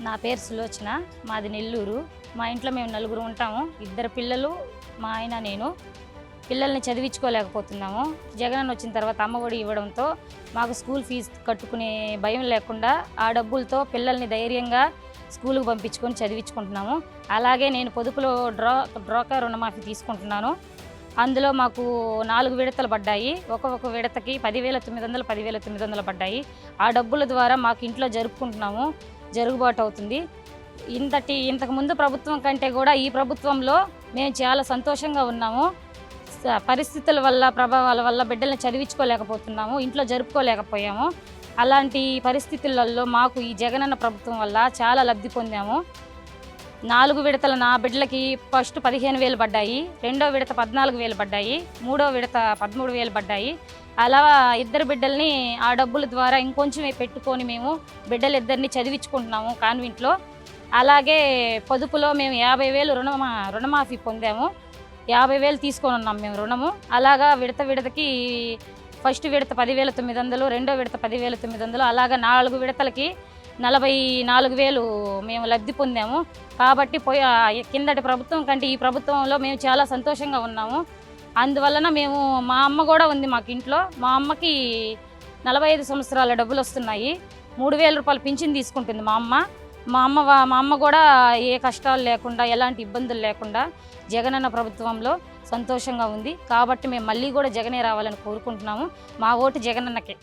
నా పేరు సులోచన మాది నెల్లూరు. మా ఇంట్లో మేము నలుగురు ఉంటాము. ఇద్దరు పిల్లలు మా ఆయన నేను. పిల్లల్ని చదివించుకోలేకపోతున్నాము. జగన్ వచ్చిన తర్వాత అమ్మఒడి ఇవ్వడంతో మాకు స్కూల్ ఫీజు కట్టుకునే భయం లేకుండా ఆ డబ్బులతో పిల్లల్ని ధైర్యంగా స్కూల్కి పంపించుకొని చదివించుకుంటున్నాము. అలాగే నేను పొదుపులో డ్రా డ్రాకా రుణమాఫీ తీసుకుంటున్నాను. అందులో మాకు నాలుగు విడతలు పడ్డాయి. ఒక్కొక్క విడతకి పదివేల తొమ్మిది వందలు పదివేల తొమ్మిది వందలు పడ్డాయి. ఆ డబ్బుల ద్వారా మాకు ఇంట్లో జరుపుకుంటున్నాము. జరుగుబాటు అవుతుంది. ఇంతటి ఇంతకుముందు ప్రభుత్వం కంటే కూడా ఈ ప్రభుత్వంలో మేము చాలా సంతోషంగా ఉన్నాము. పరిస్థితుల వల్ల ప్రభావాల వల్ల బిడ్డలను చదివించుకోలేకపోతున్నాము ఇంట్లో జరుపుకోలేకపోయాము. అలాంటి పరిస్థితులలో మాకు ఈ జగనన్న ప్రభుత్వం వల్ల చాలా లబ్ధి పొందాము. నాలుగు విడతల నా బిడ్డలకి ఫస్ట్ పదిహేను వేలు పడ్డాయి రెండో విడత పద్నాలుగు వేలు పడ్డాయి మూడో విడత పదమూడు వేలు పడ్డాయి. అలా ఇద్దరు బిడ్డల్ని ఆ డబ్బుల ద్వారా ఇంకొంచెమే పెట్టుకొని మేము బిడ్డలు ఇద్దరిని చదివించుకుంటున్నాము కాన్వెంట్లో. అలాగే పొదుపులో మేము యాభై వేలు రుణమా రుణమాఫీ పొందాము. యాభై వేలు తీసుకొని ఉన్నాం మేము రుణము. అలాగా విడత విడతకి ఫస్ట్ విడత పదివేల తొమ్మిది వందలు రెండో విడత పదివేల తొమ్మిది వందలు అలాగా నాలుగు విడతలకి నలభై నాలుగు వేలు మేము లబ్ధి పొందాము. కాబట్టి పోయి కిందటి ప్రభుత్వం కంటే ఈ ప్రభుత్వంలో మేము చాలా సంతోషంగా ఉన్నాము. అందువలన మేము మా అమ్మ కూడా ఉంది మాకు ఇంట్లో మా అమ్మకి నలభై ఐదు సంవత్సరాల డబ్బులు వస్తున్నాయి మూడు వేల రూపాయలు పింఛన్ తీసుకుంటుంది మా అమ్మ. మా అమ్మ మా అమ్మ కూడా ఏ కష్టాలు లేకుండా ఎలాంటి ఇబ్బందులు లేకుండా జగనన్న ప్రభుత్వంలో సంతోషంగా ఉంది. కాబట్టి మేము మళ్ళీ కూడా జగనే రావాలని కోరుకుంటున్నాము. మా ఓటు జగనన్నకే.